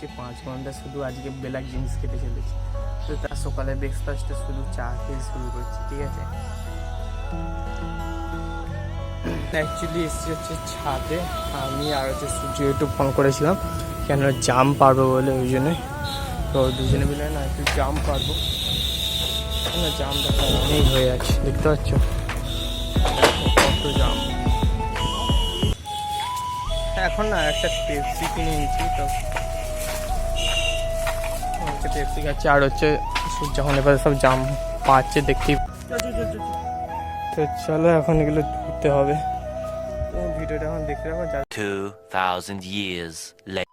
চলেছি পাঁচ ঘণ্টা শুধু আজকে বেলাক জিনিস খেতে চলেছি। তো তার সকালে ব্রেকফাস্টে শুধু চা খেয়ে শুরু করছি, ঠিক আছে? অ্যাকচুয়ালি এসেছি হচ্ছে ছাদে। আমি আর হচ্ছে সূর্য একটু ফোন করেছিলাম, কেন জাম পারব বলে, ওই জন্যই তো দুজনে মিলে না একটু জাম পারব। না, জাম দেখা অনেক হয়ে আছে, দেখতে পাচ্ছ? কত জাম। এখন না একটা পেপসি কিনে নিয়েছি তো হচ্ছে পেপসি খাচ্ছি আর হচ্ছে সূর্য যখন এবার সব জাম পাচ্ছে দেখতেই তো চলো এখন এগুলো ধুতে হবে তো ভিডিওটা এখন দেখতে রাখো যা 2,000 years later.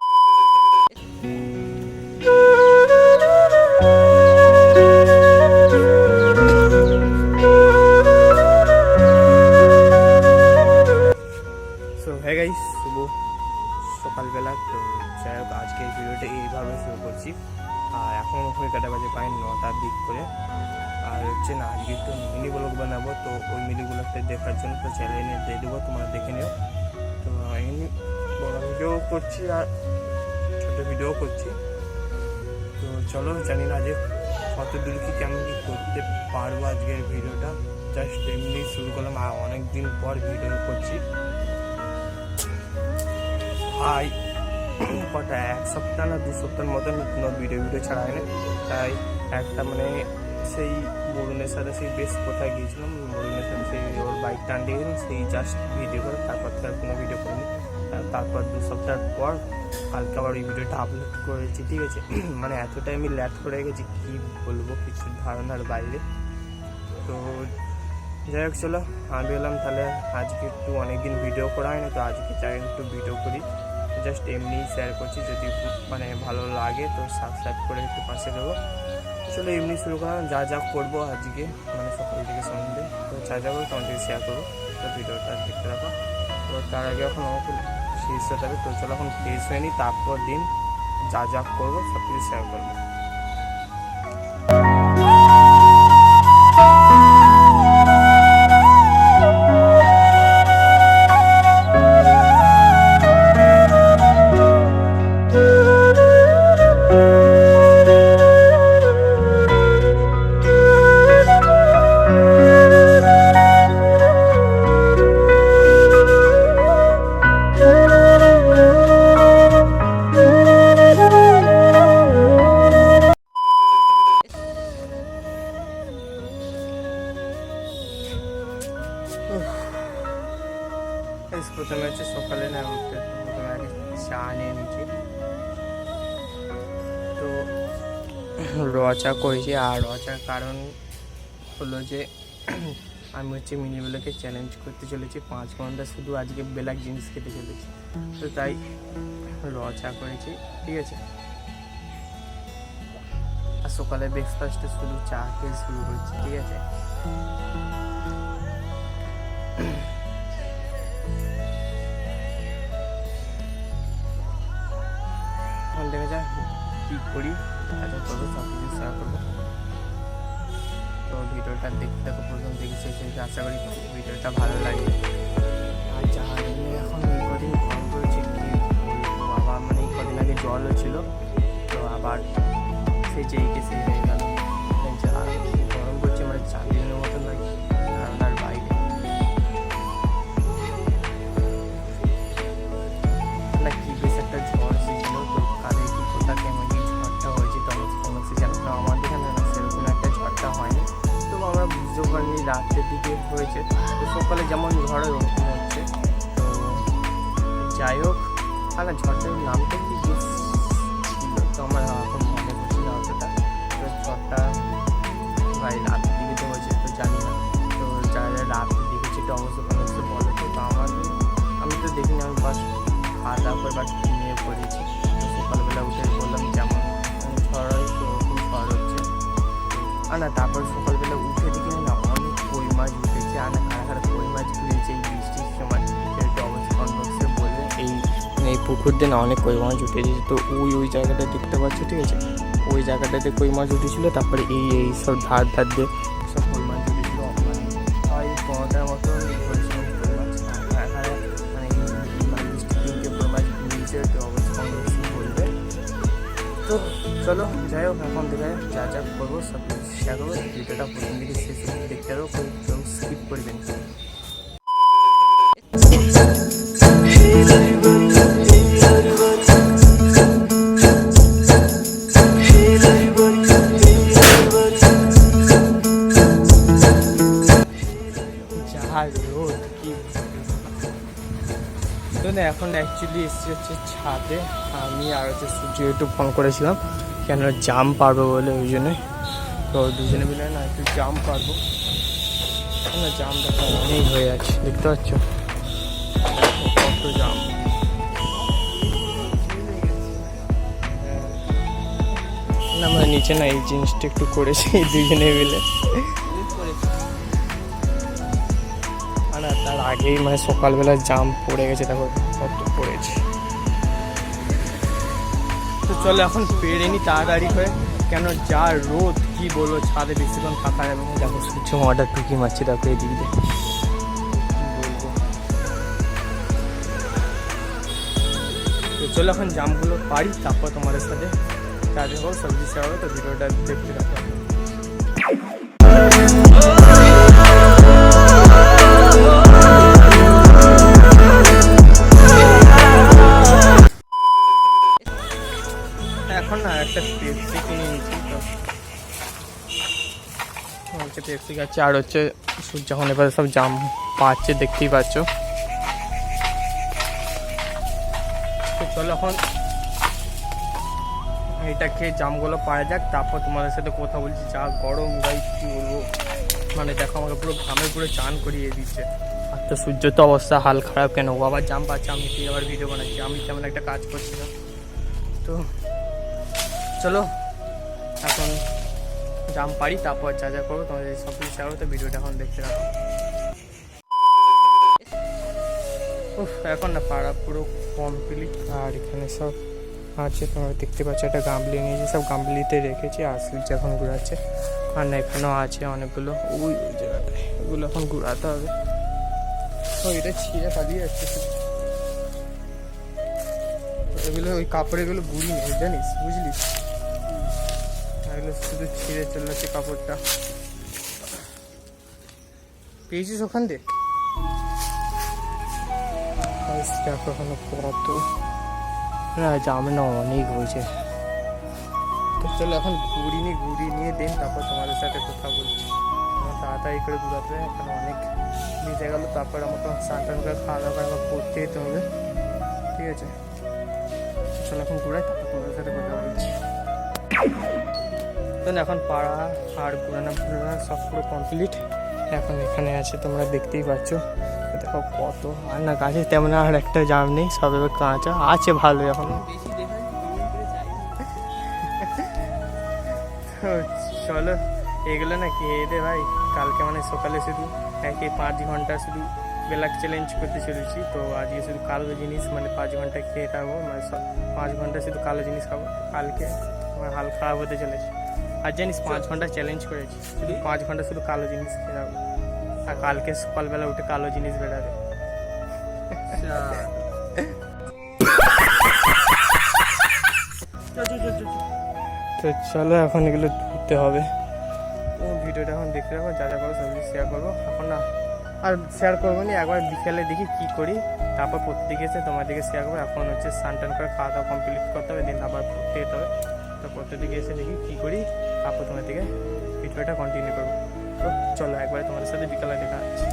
ব্লগটা দেখার জন্য তো চ্যানেলে দিয়ে দেবো, তোমরা দেখে নিও। তো এমনি বড় ভিডিও করছি আর ছোটো ভিডিও করছি। তো চলো জানি না যে কত দূর কি কেমন কি করতে পারব আজকের ভিডিওটা জাস্ট এমনি শুরু করলাম, আর অনেক দিন পর ভিডিও করছি। ভাই, কটা, এক সপ্তাহ না দু সপ্তাহের মতন কোনো ভিডিও ভিডিও ছাড়া হয়নি। তাই একটা মানে সেই বরুণের সাথে সেই বেশ কোথায় গিয়েছিলাম বরুণের সাথে সেই ওর বাইক টান দিয়ে সেই জাস্ট ভিডিও করে, তারপর তো আর কোনো ভিডিও করিনি। তারপর দু সপ্তাহ পর কালকে আবার ওই ভিডিওটা আপলোড করেছি, ঠিক আছে? মানে এতটাই আমি ল্যাট করে গেছি, কী বলব কিছু ধারণার বাইরে। তো যাই হোক, চলো, আমি বললাম তাহলে আজকে একটু অনেকদিন ভিডিও করা হয় না তো আজকে চাই একটু ভিডিও করি। জাস্ট এমনি শেয়ার করছি, যদি মানে ভালো লাগে তো সাবস্ক্রাইব করে একটু পাশে দেবো। চলো এমনি শুরু করা যা যা করব আজকে মানে সকাল থেকে সন্ধ্যে। তো যা যা করব তোমার থেকে শেয়ার করব। তো ভিডিওটা দেখতে রাখো তো তার আগে এখন আমাকে শেষ হতে হবে। তো চলো এখন ফ্রেশ হয়নি তারপর দিন যা যা করব সব কিছু শেয়ার করব। প্রথমে হচ্ছে সকালে না উঠতে প্রথমে আগে চা নিয়ে নিয়েছি তো রচা করেছি আর রচার কারণ হলো যে আমি হচ্ছে মিনিগুলোকে চ্যালেঞ্জ করতে চলেছি, পাঁচ ঘণ্টা শুধু আজকে বেলাক জিনিস খেতে চলেছি। তো তাই রচা করেছি, ঠিক আছে? আর সকালে ব্রেকফাস্টে শুধু চা খেয়ে শুরু করছি, ঠিক আছে? কী করি? আশা করব সব কিছু শেয়ার করব। তো ভিডিওটা দেখতে থাকো, প্রথম থেকে শেষ হয়েছে আশা করি ভিডিওটা ভালো লাগে আর এমনি এখন এই কদিন গরম পড়েছে কি বাবা মানে কদিন আগে জল হচ্ছিল তো আবার সেই যেইকে সেই হয়ে গেল গরম পড়ছে মানে চার দিনের মতন বুঝতেও পারিনি রাতের দিকে হয়েছে। তো সকালে যেমন ঝড় ওরকম হচ্ছে। তো যাই হোক আর ঝড়টার নামটা কি? ছিল। তো আমার এখন মনে পড়ছে না অতটা। তো ঝড়টা ভাই রাতের দিকে তো হয়েছে, তো জানি না। তো যারা রাতের দিকে সেটা অবশ্য কিছু বলো তো আমাদের আমি তো দেখিনি, আমি বাস খাওয়া দাওয়া করে বাস ঘুমিয়ে পড়েছি। তো সকালবেলা উঠে বললাম যেমন মানে ঝড় হয় তো ওরকম ঝড় হচ্ছে। আর না, তারপর সকালবেলা উঠে দেখি মাছ উঠেছে আর না খাড়া খাড়া কই মাছ ঘুরেছে এই বৃষ্টির সময় একটু অবশ্যই কনভার্সে বলবে, এই এই পুকুর দিয়ে না অনেক কই মাছ উঠেছে। তো ওই ওই জায়গাটা দেখতে পাচ্ছ, ঠিক আছে? ওই জায়গাটাতে কই মাছ উঠেছিল, তারপরে এই এই সব ধার ধার দিয়ে সব কই মাছ উঠেছিল। মানে প্রায় পনেরোটার মতো মানে মানে তো চলো, যাই হোক, এখন দেখে যা যা করব, সব শেয়ার করব। ভিডিওটা প্রথম দিকে শেষ দেখতে পারো কেউ স্কিপ করবেন এখন অ্যাকচুয়ালি এসেছি হচ্ছে ছাদে। আমি আর হচ্ছে সূর্য একটু ফোন করেছিলাম, কেন জাম পারব বলে ওই জন্যে। তো দুজনে মিলে না একটু জাম পারব। না জাম দেখা অনেক হয়ে আছে দেখতে পাচ্ছ? কত জাম। মানে নিচে না এই জিনিসটা একটু করেছি দুজনে মিলে। না, তার আগেই মানে সকালবেলা জাম পড়ে গেছে দেখো কত পড়েছে। তো চলো এখন পেরে নি তাড়াতাড়ি করে কেন যা রোদ। কি বলব ছাদে বেশিক্ষণ থাকা যাবে না। দেখো সূর্য মাটা টুকি মারছে দেখো এই দিক দিয়ে। তো চলো এখন জামগুলো পারি তারপর তোমাদের সাথে কাজে হোক সবজি সেবা তো ভিডিওটা দেখতে রাখো পেপসি খাচ্ছে আর হচ্ছে সূর্য এখন এবার সব জাম পাচ্ছে, দেখতেই পাচ্ছ। চলো এখন এটা খেয়ে জামগুলো পাওয়া যাক, তারপর তোমাদের সাথে কথা বলছি, যা গরম গাই কি বলব? মানে দেখো, আমাকে পুরো ঘামে পুরো চান করিয়ে দিচ্ছে। আর তো সূর্য তো অবস্থা হাল খারাপ কেন? ও আবার জাম পাচ্ছে, আমি কি আবার ভিডিও বানাচ্ছি? আমি তেমন একটা কাজ করছি না। তো চলো, এখন জাম পারি, তারপর যা যা করব, তোমাদের সব কিছু শেয়ার তো ভিডিওটা এখন দেখতে রাখো এখন না পাড়া পুরো কমপ্লিট আর এখানে সব আছে, তোমরা দেখতে পাচ্ছ, একটা গামলি নিয়েছি, সব গামলিতে রেখেছি, আর সূর্য এখন ঘুরাচ্ছে। আর না, এখানেও আছে অনেকগুলো, ওই ওই জায়গাটায় ওগুলো এখন ঘুরাতে হবে। ও, এটা ছিঁড়ে পালিয়ে যাচ্ছে। এগুলো ওই কাপড়েগুলো গুড়ি নেই, জানিস, বুঝলি? এগুলো শুধু ছিঁড়ে চলে যাচ্ছে কাপড়টা। পেয়েছিস ওখান দিয়ে? দেখো এখনও কত। না জামে না অনেক হয়েছে। তো চলো এখন ঘুরি নিয়ে ঘুরি নিয়ে দেন তারপর তোমাদের সাথে কথা বলছি। আমার তাড়াতাড়ি করে ঘুরাতে হবে, এখন অনেক ভিজে গেল তারপর আমাকে স্নান টান করে খাওয়া দাওয়া করে আবার পড়তে যেতে হবে। ঠিক আছে? চলো এখন ঘুরাই তারপর তোমাদের সাথে কথা বলছি। তো না, এখন পাড়া আর ঘুরানো ঘুরানো সব পুরো কমপ্লিট এখন এখানে আছে তোমরা দেখতেই পাচ্ছ। দেখো কত আর না গাছে তেমন আর একটা জাম নেই সব এবার কাঁচা। আছে ভালো এখন। চলো এগুলো না খেয়ে দে ভাই? কালকে মানে সকালে শুধু একে পাঁচ ঘণ্টা শুধু বেলাক চ্যালেঞ্জ করতে চলেছি। তো আজকে শুধু কালো জিনিস মানে পাঁচ ঘণ্টা খেয়ে থাকব মানে পাঁচ ঘণ্টা শুধু কালো জিনিস খাব। কালকে আমার হাল খারাপ হতে চলেছে। আর জানিস পাঁচ ঘণ্টা চ্যালেঞ্জ করেছি। শুধু পাঁচ ঘণ্টা শুধু কালো জিনিস খেয়ে আর কালকে সকালবেলা উঠে কালো জিনিস বেড়াবে। তো চলো এখন এগুলো ধুতে হবে। ভিডিওটা এখন দেখতে রাখো যা যা করব সব শেয়ার করব। এখন না আর শেয়ার করব না একবার বিকেলে দেখি কি করি। তারপর প্রত্যেকে এসে তোমাদেরকে শেয়ার করব। এখন হচ্ছে স্নান টান করে খাওয়া দাওয়া কমপ্লিট করতে হবে দিন আবার পড়তে যেতে হবে। তো প্রত্যেকে এসে দেখি কী করি আপ প্রথমের দিকে ভিডিওটা কন্টিনিউ করব। তো চলো একবার তোমাদের সাথে বিকালে দেখা হচ্ছে।